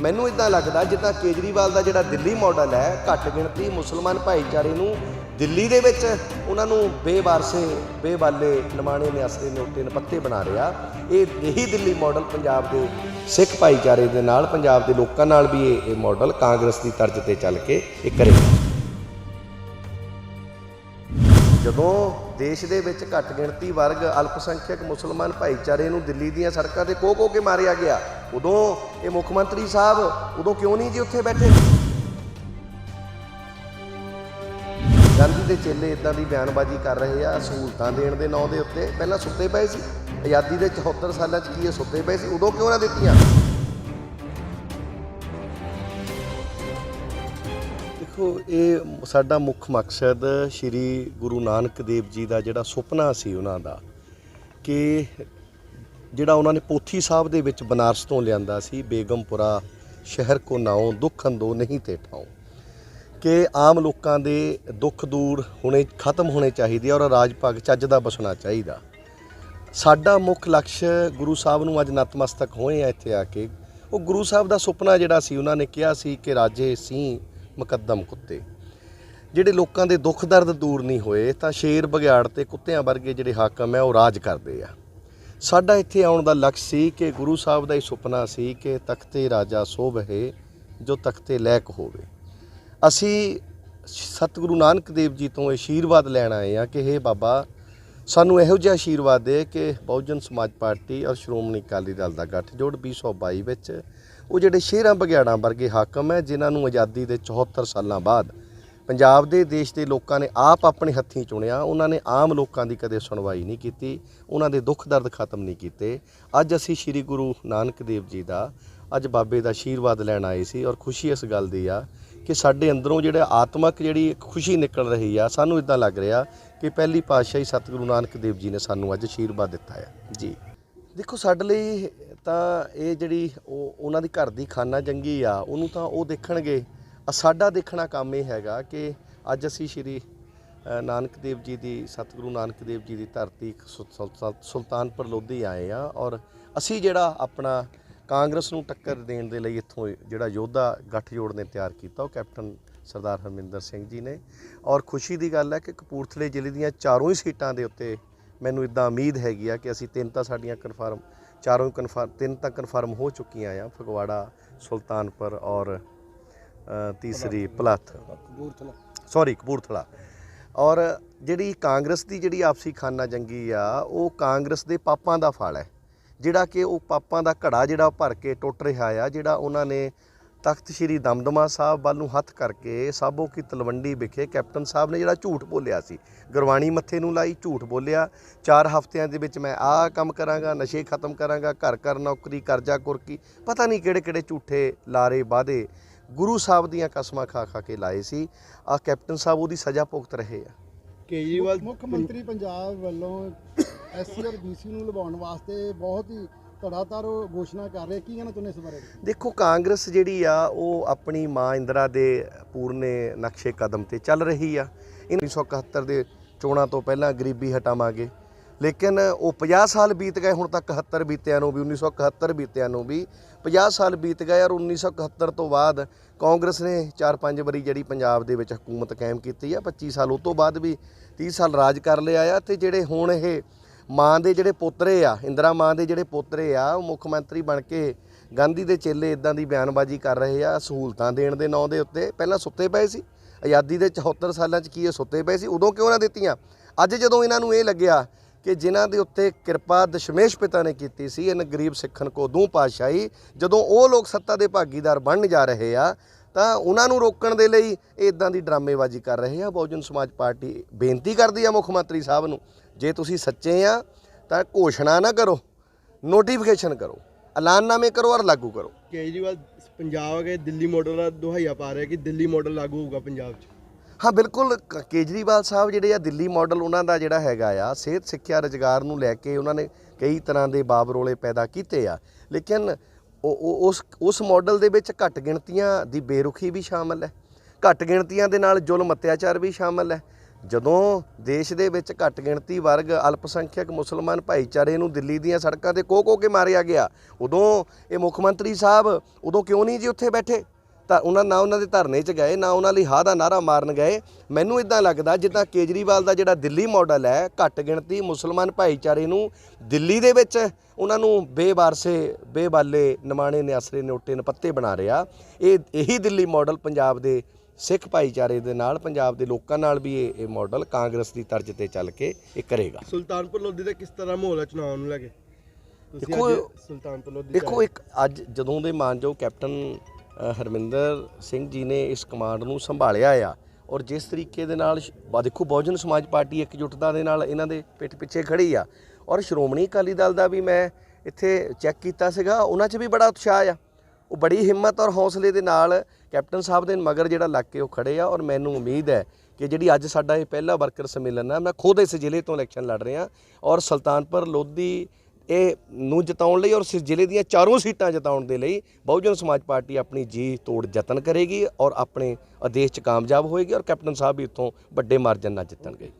ਮੈਨੂੰ ਇਦਾਂ ਲੱਗਦਾ ਜਿੱਦਾਂ ਕੇਜਰੀਵਾਲ ਦਾ ਜਿਹੜਾ ਦਿੱਲੀ ਮਾਡਲ ਹੈ, ਘੱਟ ਗਿਣਤੀ ਮੁਸਲਮਾਨ ਭਾਈਚਾਰੇ ਨੂੰ ਦਿੱਲੀ ਦੇ ਵਿੱਚ ਉਹਨਾਂ ਨੂੰ ਬੇਵਾਰਸੇ, ਬੇਵਾਲੇ ਨਿਮਾਣੇ ਨਿਆਸਰੇ ਨੋਟੇ ਨਪੱਤੇ ਬਣਾ ਰਿਹਾ। ਇਹ ਇਹੀ ਦਿੱਲੀ ਮਾਡਲ ਪੰਜਾਬ ਦੇ ਸਿੱਖ ਭਾਈਚਾਰੇ ਦੇ ਨਾਲ, ਪੰਜਾਬ ਦੇ ਲੋਕਾਂ ਨਾਲ ਵੀ ਇਹ ਇਹ ਮਾਡਲ ਕਾਂਗਰਸ ਦੀ ਤਰਜ਼ ਤੇ ਚੱਲ ਕੇ ਇਹ ਕਰੇ ਜਦੋਂ ਦੇਸ਼ ਦੇ ਵਿੱਚ ਘੱਟ ਗਿਣਤੀ ਵਰਗ ਅਲਪਸੰਖਿਅਕ ਮੁਸਲਮਾਨ ਭਾਈਚਾਰੇ ਨੂੰ ਦਿੱਲੀ ਦੀਆਂ ਸੜਕਾਂ ਤੇ ਕੋਹ ਕੋਹ ਕੇ ਮਾਰਿਆ ਗਿਆ, ਉਦੋਂ ਇਹ ਮੁੱਖ ਮੰਤਰੀ ਸਾਹਿਬ ਉਦੋਂ ਕਿਉਂ ਨਹੀਂ ਜੀ ਉੱਥੇ ਬੈਠੇ? ਗਾਂਧੀ ਦੇ ਚੇਲੇ ਇਦਾਂ ਦੀ ਬਿਆਨਬਾਜ਼ੀ ਕਰ ਰਹੇ ਆ, ਸਹੂਲਤਾਂ ਦੇਣ ਦੇ ਨਾਂ ਦੇ ਉੱਤੇ। ਪਹਿਲਾਂ ਸੁੱਤੇ ਪਏ ਸੀ, ਆਜ਼ਾਦੀ ਦੇ 74 ਸਾਲਾਂ 'ਚ ਕੀ ਇਹ ਸੁੱਤੇ ਪਏ ਸੀ? ਉਦੋਂ ਕਿਉਂ ਨਾ ਦਿੱਤੀਆਂ? ਦੇਖੋ, ਇਹ ਸਾਡਾ ਮੁੱਖ ਮਕਸਦ ਸ੍ਰੀ ਗੁਰੂ ਨਾਨਕ ਦੇਵ ਜੀ ਦਾ ਜਿਹੜਾ ਸੁਪਨਾ ਸੀ ਉਹਨਾਂ ਦਾ, ਕਿ ਜਿਹੜਾ ਉਹਨਾਂ ਨੇ ਪੋਥੀ ਸਾਹਿਬ ਦੇ ਵਿੱਚ ਬਨਾਰਸ ਤੋਂ ਲਿਆਂਦਾ ਸੀ, ਬੇਗਮਪੁਰਾ ਸ਼ਹਿਰ ਕੋ ਨਾਉ, ਦੁੱਖ ਅੰਦੋ ਨਹੀਂ ਤੇ ਠਾਉ। ਕਿ ਆਮ ਲੋਕਾਂ ਦੇ ਦੁੱਖ ਦੂਰ ਹੋਣੇ, ਖਤਮ ਹੋਣੇ ਚਾਹੀਦੇ ਔਰ ਰਾਜ ਭਾਗ ਚੱਜ ਦਾ ਬਸਣਾ ਚਾਹੀਦਾ। ਸਾਡਾ ਮੁੱਖ ਲਕਸ਼ ਗੁਰੂ ਸਾਹਿਬ ਨੂੰ ਅੱਜ ਨਤਮਸਤਕ ਹੋਏ ਆ ਇੱਥੇ ਆ ਕੇ। ਉਹ ਗੁਰੂ ਸਾਹਿਬ ਦਾ ਸੁਪਨਾ ਜਿਹੜਾ ਸੀ, ਉਹਨਾਂ ਨੇ ਕਿਹਾ ਸੀ ਕਿ ਰਾਜੇ ਸੀ ਮੁਕੱਦਮ ਕੁੱਤੇ। ਜਿਹੜੇ ਲੋਕਾਂ ਦੇ ਦੁੱਖ ਦਰਦ ਦੂਰ ਨਹੀਂ ਹੋਏ, ਤਾਂ ਸ਼ੇਰ ਬਗਿਆੜ ਤੇ ਕੁੱਤਿਆਂ ਵਰਗੇ ਜਿਹੜੇ ਹਾਕਮ ਹੈ, ਉਹ ਰਾਜ ਕਰਦੇ ਆ। ਸਾਡਾ ਇੱਥੇ ਆਉਣ ਦਾ ਲਕਸ਼ ਸੀ ਕਿ ਗੁਰੂ ਸਾਹਿਬ ਦਾ ਇਹ ਸੁਪਨਾ ਸੀ ਕਿ ਤਖਤੇ ਰਾਜਾ ਸੋਭੇ ਜੋ ਤਖਤੇ ਲੈਕ ਹੋਵੇ। ਅਸੀਂ ਸਤਿਗੁਰੂ ਨਾਨਕ ਦੇਵ ਜੀ ਤੋਂ ਆਸ਼ੀਰਵਾਦ ਲੈਣ ਆਏ ਆ ਕਿ हे ਬਾਬਾ ਸਾਨੂੰ ਇਹੋ ਜਿਹਾ ਆਸ਼ੀਰਵਾਦ ਦੇ ਕਿ ਬਹੁਜਨ ਸਮਾਜ ਪਾਰਟੀ ਔਰ ਸ਼੍ਰੋਮਣੀ ਅਕਾਲੀ ਦਲ ਦਾ ਗੱਠਜੋੜ 2022 ਵਿੱਚ ਉਹ ਜਿਹੜੇ ਸ਼ੇਰਾਂ ਬਗਿਆੜਾਂ ਵਰਗੇ ਹਾਕਮ ਹੈ, ਜਿਨ੍ਹਾਂ ਨੂੰ ਆਜ਼ਾਦੀ ਦੇ 74 ਸਾਲਾਂ ਬਾਅਦ ਪੰਜਾਬ ਦੇ ਦੇਸ਼ ਦੇ ਲੋਕਾਂ ਨੇ ਆਪ ਆਪਣੇ ਹੱਥੀਂ ਚੁਣਿਆ, ਉਹਨਾਂ ਨੇ ਆਮ ਲੋਕਾਂ ਦੀ ਕਦੇ ਸੁਣਵਾਈ ਨਹੀਂ ਕੀਤੀ, ਉਹਨਾਂ ਦੇ ਦੁੱਖ ਦਰਦ ਖਤਮ ਨਹੀਂ ਕੀਤੇ। ਅੱਜ ਅਸੀਂ ਸ੍ਰੀ ਗੁਰੂ ਨਾਨਕ ਦੇਵ ਜੀ ਦਾ, ਅੱਜ ਬਾਬੇ ਦਾ ਆਸ਼ੀਰਵਾਦ ਲੈਣ ਆਏ ਸੀ ਔਰ ਖੁਸ਼ੀ ਇਸ ਗੱਲ ਦੀ ਆ ਕਿ ਸਾਡੇ ਅੰਦਰੋਂ ਜਿਹੜਾ ਆਤਮਕ ਜਿਹੜੀ ਖੁਸ਼ੀ ਨਿਕਲ ਰਹੀ ਆ, ਸਾਨੂੰ ਇਦਾਂ ਲੱਗ ਰਿਹਾ ਕਿ ਪਹਿਲੀ ਪਾਤਸ਼ਾਹੀ ਸਤਿਗੁਰੂ ਨਾਨਕ ਦੇਵ ਜੀ ਨੇ ਸਾਨੂੰ ਅੱਜ ਆਸ਼ੀਰਵਾਦ ਦਿੱਤਾ ਹੈ ਜੀ। ਦੇਖੋ, ਸਾਡੇ ਲਈ ਤਾਂ ਇਹ ਜਿਹੜੀ ਉਹ, ਉਹਨਾਂ ਦੀ ਘਰ ਦੀ ਖਾਨਾ ਜੰਗੀ ਆ, ਉਹਨੂੰ ਤਾਂ ਉਹ ਦੇਖਣਗੇ। ਸਾਡਾ ਦੇਖਣਾ ਕੰਮ ਇਹ ਹੈਗਾ ਕਿ ਅੱਜ ਅਸੀਂ ਸ਼੍ਰੀ ਨਾਨਕ ਦੇਵ ਜੀ ਦੀ, ਸਤਿਗੁਰੂ ਨਾਨਕ ਦੇਵ ਜੀ ਦੀ ਧਰਤੀ ਸੁ- ਸੁਲਤਾਨ- ਸੁਲਤਾਨਪੁਰ ਲੋਧੀ ਆਏ ਆ ਔਰ ਅਸੀਂ ਜਿਹੜਾ ਆਪਣਾ ਕਾਂਗਰਸ ਨੂੰ ਟੱਕਰ ਦੇਣ ਦੇ ਲਈ ਇੱਥੋਂ ਜਿਹੜਾ ਯੋਧਾ ਗੱਠਜੋੜ ਨੇ ਤਿਆਰ ਕੀਤਾ ਉਹ ਕੈਪਟਨ ਸਰਦਾਰ ਹਰਮਿੰਦਰ ਸਿੰਘ ਜੀ ਨੇ। ਔਰ ਖੁਸ਼ੀ ਦੀ ਗੱਲ ਹੈ ਕਿ ਕਪੂਰਥਲੇ ਜ਼ਿਲ੍ਹੇ ਦੀਆਂ ਚਾਰੋਂ ਹੀ ਸੀਟਾਂ ਦੇ ਉੱਤੇ ਮੈਨੂੰ ਇਦਾਂ ਉਮੀਦ ਹੈਗੀ ਆ ਕਿ ਅਸੀਂ ਤਿੰਨ ਤਾਂ ਸਾਡੀਆਂ ਕਨਫਰਮ ਚਾਰੋਂ ਕਨਫਰਮ ਤਿੰਨ ਤਾਂ ਕਨਫਰਮ ਹੋ ਚੁੱਕੀਆਂ ਆ ਫਗਵਾੜਾ ਸੁਲਤਾਨਪੁਰ ਔਰ ਤੀਸਰੀ ਪਲੱਥ। ਕਪੂਰਥਲਾ। ਸੌਰੀ ਕਪੂਰਥਲਾ। ਔਰ ਜਿਹੜੀ ਕਾਂਗਰਸ ਦੀ ਜਿਹੜੀ ਆਪਸੀ ਖਾਨਾ ਜੰਗੀ ਆ ਉਹ ਕਾਂਗਰਸ ਦੇ ਪਾਪਾਂ ਦਾ ਫਲ ਹੈ। ਜਿਹੜਾ ਕਿ ਉਹ ਪਾਪਾਂ ਦਾ ਘੜਾ ਜਿਹੜਾ ਭਰ ਕੇ ਟੁੱਟ ਰਿਹਾ ਆ ਜਿਹੜਾ ਉਹਨਾਂ ਨੇ ਤਖਤ ਸ੍ਰੀ ਦਮਦਮਾ ਸਾਹਿਬ ਵੱਲ ਨੂੰ ਹੱਥ ਕਰਕੇ ਸਾਬੋ ਕੀ ਤਲਵੰਡੀ ਵਿਖੇ ਕੈਪਟਨ ਸਾਹਿਬ ਨੇ ਜਿਹੜਾ ਝੂਠ ਬੋਲਿਆ ਸੀ। ਗੁਰਬਾਣੀ ਮੱਥੇ ਨੂੰ ਲਾਈ ਝੂਠ ਬੋਲਿਆ। ਚਾਰ ਹਫ਼ਤਿਆਂ ਦੇ ਵਿੱਚ ਮੈਂ ਆਹ ਕੰਮ ਕਰਾਂਗਾ ਨਸ਼ੇ ਖਤਮ ਕਰਾਂਗਾ ਘਰ ਘਰ ਨੌਕਰੀ ਕਰਜ਼ਾ ਕੁਰਕੀ ਪਤਾ ਨਹੀਂ ਕਿਹੜੇ ਕਿਹੜੇ ਝੂਠੇ ਲਾਰੇ ਵਾਦੇ ਗੁਰੂ ਸਾਹਿਬ ਦੀਆਂ ਕਸਮਾਂ ਖਾ ਖਾ ਕੇ ਲਾਏ ਸੀ। ਆ ਕੈਪਟਨ ਸਾਹਿਬ ਉਹਦੀ ਸਜ਼ਾ ਭੁਗਤ ਰਹੇ ਆ। ਕੇਜਰੀਵਾਲ ਮੁੱਖ ਮੰਤਰੀ ਪੰਜਾਬ ਵੱਲੋਂ ਐਸਸੀ ਔਰ ਬੀਸੀ ਨੂੰ ਲਵਾਉਣ ਵਾਸਤੇ ਬਹੁਤ ਹੀ ਧੜਾਧੜ ਘੋਸ਼ਣਾ ਕਰ ਰਹੇ। ਕੀ ਕਹਿਣਾ ਚਾਹੁੰਦੇ ਇਸ ਬਾਰੇ? ਦੇਖੋ, ਕਾਂਗਰਸ ਜਿਹੜੀ ਆ, ਉਹ ਆਪਣੀ ਮਾਂ ਇੰਦਰਾ ਦੇ ਪੂਰਨੇ ਨਕਸ਼ੇ ਕਦਮ ਤੇ ਚੱਲ ਰਹੀ ਆ। 1971 ਦੇ ਚੋਣਾਂ ਤੋਂ ਪਹਿਲਾਂ ਗਰੀਬੀ ਹਟਾਵਾਂਗੇ। ਲੇਕਿਨ ਉਹ 50 ਸਾਲ ਬੀਤ ਗਏ, ਹੁਣ ਤੱਕ 71 ਬੀਤਿਆਂ ਨੂੰ ਵੀ 1971 ਬੀਤਿਆਂ ਨੂੰ ਵੀ। 50 ਸਾਲ ਬੀਤ ਗਏ ਔਰ 1971 ਤੋਂ ਬਾਅਦ ਕਾਂਗਰਸ ਨੇ 4-5 ਵਾਰੀ ਜਿਹੜੀ ਪੰਜਾਬ ਦੇ ਵਿੱਚ ਹਕੂਮਤ ਕਾਇਮ ਕੀਤੀ ਆ 25 ਸਾਲ ਉਹ ਤੋਂ ਬਾਅਦ ਵੀ 30 ਸਾਲ ਰਾਜ ਕਰ ਲਿਆ ਆ। ਤੇ ਜਿਹੜੇ ਹੁਣ ਇਹ ਮਾਂ ਦੇ ਜਿਹੜੇ ਪੋਤਰੇ ਆ, ਇੰਦਰਾ ਮਾਂ ਦੇ ਜਿਹੜੇ ਪੋਤਰੇ ਆ, ਉਹ ਮੁੱਖ ਮੰਤਰੀ ਬਣ ਕੇ ਗਾਂਧੀ ਦੇ ਚੇਲੇ ਇਦਾਂ ਦੀ ਬਿਆਨਬਾਜ਼ੀ ਕਰ ਰਹੇ ਆ, ਸਹੂਲਤਾਂ ਦੇਣ ਦੇ ਨਾਂ ਦੇ ਉੱਤੇ। ਪਹਿਲਾਂ ਸੁੱਤੇ ਪਏ ਸੀ, ਆਜ਼ਾਦੀ ਦੇ 74 ਸਾਲਾਂ 'ਚ ਕੀ ਇਹ ਸੁੱਤੇ ਪਏ ਸੀ? ਉਦੋਂ ਕਿਉਂ ਨਾ ਦਿੱਤੀਆਂ? ਅੱਜ ਜਦੋਂ ਇਹਨਾਂ ਨੂੰ ਇਹ ਲੱਗਿਆ ਕਿ ਜਿਨ੍ਹਾਂ ਦੇ ਉੱਤੇ ਕਿਰਪਾ ਦਸ਼ਮੇਸ਼ ਪਿਤਾ ਨੇ ਕੀਤੀ ਸੀ, ਇਹਨਾਂ ਗਰੀਬ ਸਿੱਖਣ ਕੋ ਦੂ ਪਾਤਸ਼ਾਹੀ, ਜਦੋਂ ਉਹ ਲੋਕ ਸੱਤਾ ਦੇ ਭਾਗੀਦਾਰ ਬਣਨ ਜਾ ਰਹੇ ਆ, ਤਾਂ ਉਹਨਾਂ ਨੂੰ ਰੋਕਣ ਦੇ ਲਈ ਇਹ ਇਦਾਂ ਦੀ ਡਰਾਮੇਬਾਜ਼ੀ ਕਰ ਰਹੇ ਆ। ਬਹੁਜਨ ਸਮਾਜ ਪਾਰਟੀ ਬੇਨਤੀ ਕਰਦੀ ਆ ਮੁੱਖ ਮੰਤਰੀ ਸਾਹਿਬ ਨੂੰ ਜੇ ਤੁਸੀਂ ਸੱਚੇ ਆ ਤਾਂ ਘੋਸ਼ਣਾ ਨਾ ਕਰੋ ਨੋਟੀਫਿਕੇਸ਼ਨ ਕਰੋ ਐਲਾਨਨਾਮੇ ਕਰੋ ਔਰ ਲਾਗੂ ਕਰੋ। ਕੇਜਰੀਵਾਲ ਪੰਜਾਬ ਅਗੇ ਦਿੱਲੀ ਮਾਡਲ ਦਾ ਦੁਹਾਈਆ ਪਾ ਰਿਹਾ ਕਿ ਦਿੱਲੀ ਮਾਡਲ ਲਾਗੂ ਹੋਊਗਾ ਪੰਜਾਬ 'ਚ। ਹਾਂ ਬਿਲਕੁਲ ਕ- ਕੇਜਰੀਵਾਲ ਸਾਹਿਬ ਜਿਹੜੇ ਆ ਦਿੱਲੀ ਮਾਡਲ ਉਹਨਾਂ ਦਾ ਜਿਹੜਾ ਹੈਗਾ ਆ ਸਿਹਤ ਸਿੱਖਿਆ ਰੁਜ਼ਗਾਰ ਨੂੰ ਲੈ ਕੇ ਉਹਨਾਂ ਨੇ ਕਈ ਤਰ੍ਹਾਂ ਦੇ ਬਾਬਰੋਲੇ ਪੈਦਾ ਕੀਤੇ ਆ। ਲੇਕਿਨ ਉਹ ਉਹ- ਉਸ ਉਸ ਮਾਡਲ ਦੇ ਵਿੱਚ ਘੱਟ ਗਿਣਤੀਆਂ ਦੀ ਬੇਰੁਖੀ ਵੀ ਸ਼ਾਮਲ ਹੈ। ਘੱਟ ਗਿਣਤੀਆਂ ਦੇ ਨਾਲ ਜ਼ੁਲਮ ਅਤਿਆਚਾਰ ਵੀ ਸ਼ਾਮਲ ਹੈ। ਜਦੋਂ ਦੇਸ਼ ਦੇ ਵਿੱਚ ਘੱਟ ਗਿਣਤੀ ਵਰਗ ਅਲਪਸੰਖਿਅਕ ਮੁਸਲਮਾਨ ਭਾਈਚਾਰੇ ਨੂੰ ਦਿੱਲੀ ਦੀਆਂ ਸੜਕਾਂ ਤੇ ਕੋਹ ਕੋਹ ਕੇ ਮਾਰਿਆ ਗਿਆ, ਉਦੋਂ ਇਹ ਮੁੱਖ ਮੰਤਰੀ ਸਾਹਿਬ ਉਦੋਂ ਕਿਉਂ ਨਹੀਂ ਜੀ ਉੱਥੇ ਬੈਠੇ? ਤਾਂ ਉਹਨਾਂ ਨਾ ਉਹਨਾਂ ਦੇ ਧਰਨੇ 'ਚ ਗਏ, ਨਾ ਉਹਨਾਂ ਲਈ ਹਾ ਦਾ ਨਾਰਾ ਮਾਰਨ ਗਏ। ਮੈਨੂੰ ਇਦਾਂ ਲੱਗਦਾ ਜਿੱਦਾਂ ਕੇਜਰੀਵਾਲ ਦਾ ਜਿਹੜਾ ਦਿੱਲੀ ਮਾਡਲ ਹੈ, ਘੱਟ ਗਿਣਤੀ ਮੁਸਲਮਾਨ ਭਾਈਚਾਰੇ ਨੂੰ ਦਿੱਲੀ ਦੇ ਵਿੱਚ ਉਹਨਾਂ ਨੂੰ ਬੇਵਾਰਸੇ ਬੇਬਾਲੇ ਨਿਮਾਣੇ, ਨਿਆਸਰੇ ਨੋਟੇ ਨਪੱਤੇ ਬਣਾ ਰਿਹਾ। ਇਹ ਇਹੀ ਦਿੱਲੀ ਮਾਡਲ ਪੰਜਾਬ ਦੇ ਸਿੱਖ ਭਾਈਚਾਰੇ ਦੇ ਨਾਲ ਪੰਜਾਬ ਦੇ ਲੋਕਾਂ ਨਾਲ ਵੀ ਇਹ ਇਹ ਮਾਡਲ ਕਾਂਗਰਸ ਦੀ ਤਰਜ਼ ਤੇ ਚੱਲ ਕੇ ਇਹ ਕਰੇਗਾ। ਸੁਲਤਾਨਪੁਰ ਲੋਧੀ ਦਾ ਕਿਸ ਤਰ੍ਹਾਂ ਮਾਹੌਲ ਹੈ ਚੁਣਾਵ ਨੂੰ ਲੈ ਕੇ? ਦੇਖੋ, ਸੁਲਤਾਨਪੁਰ ਲੋਧੀ ਦੇਖੋ ਇੱਕ ਅੱਜ ਜਦੋਂ ਦੇ ਮਾਨਯੋਗ ਕੈਪਟਨ ਹਰਮਿੰਦਰ ਸਿੰਘ ਜੀ ਨੇ ਇਸ ਕਮਾਂਡ ਨੂੰ ਸੰਭਾਲਿਆ ਆ ਔਰ ਜਿਸ ਤਰੀਕੇ ਦੇ ਨਾਲ ਦੇਖੋ ਬਹੁਜਨ ਸਮਾਜ ਪਾਰਟੀ ਇਕਜੁੱਟਤਾ ਦੇ ਨਾਲ ਇਹਨਾਂ ਦੇ ਪਿੱਠ ਪਿੱਛੇ ਖੜੀ ਆ ਔਰ ਸ਼੍ਰੋਮਣੀ ਅਕਾਲੀ ਦਲ ਦਾ ਵੀ ਮੈਂ ਇੱਥੇ ਚੈੱਕ ਕੀਤਾ ਸੀਗਾ ਉਹਨਾਂ 'ਚ ਵੀ ਬੜਾ ਉਤਸ਼ਾਹ ਆ। ਉਹ ਬੜੀ ਹਿੰਮਤ ਔਰ ਹੌਸਲੇ ਦੇ ਨਾਲ ਕੈਪਟਨ ਸਾਹਿਬ ਦੇ ਮਗਰ ਜਿਹੜਾ ਲੱਗ ਕੇ ਉਹ ਖੜੇ ਆ ਔਰ ਮੈਨੂੰ ਉਮੀਦ ਹੈ ਕਿ ਜਿਹੜੀ ਅੱਜ ਸਾਡਾ ਇਹ ਪਹਿਲਾ ਵਰਕਰ ਸੰਮੇਲਨ ਆ, ਮੈਂ ਖੁਦ ਇਸ ਜ਼ਿਲ੍ਹੇ ਤੋਂ ਇਲੈਕਸ਼ਨ ਲੜ ਰਿਹਾ ਔਰ ਸੁਲਤਾਨਪੁਰ ਲੋਧੀ ਇਹ ਨੂੰ ਜਿਤਾਉਣ ਲਈ ਔਰ ਇਸ ਜ਼ਿਲ੍ਹੇ ਦੀਆਂ ਚਾਰੋਂ ਸੀਟਾਂ ਜਿਤਾਉਣ ਦੇ ਲਈ ਬਹੁਜਨ ਸਮਾਜ ਪਾਰਟੀ ਆਪਣੀ ਜੀ ਤੋੜ ਯਤਨ ਕਰੇਗੀ ਔਰ ਆਪਣੇ ਆਦੇਸ਼ 'ਚ ਕਾਮਯਾਬ ਹੋਏਗੀ ਔਰ ਕੈਪਟਨ ਸਾਹਿਬ ਵੀ ਇੱਥੋਂ ਵੱਡੇ ਮਾਰਜਨ ਨਾਲ ਜਿੱਤਣਗੇ।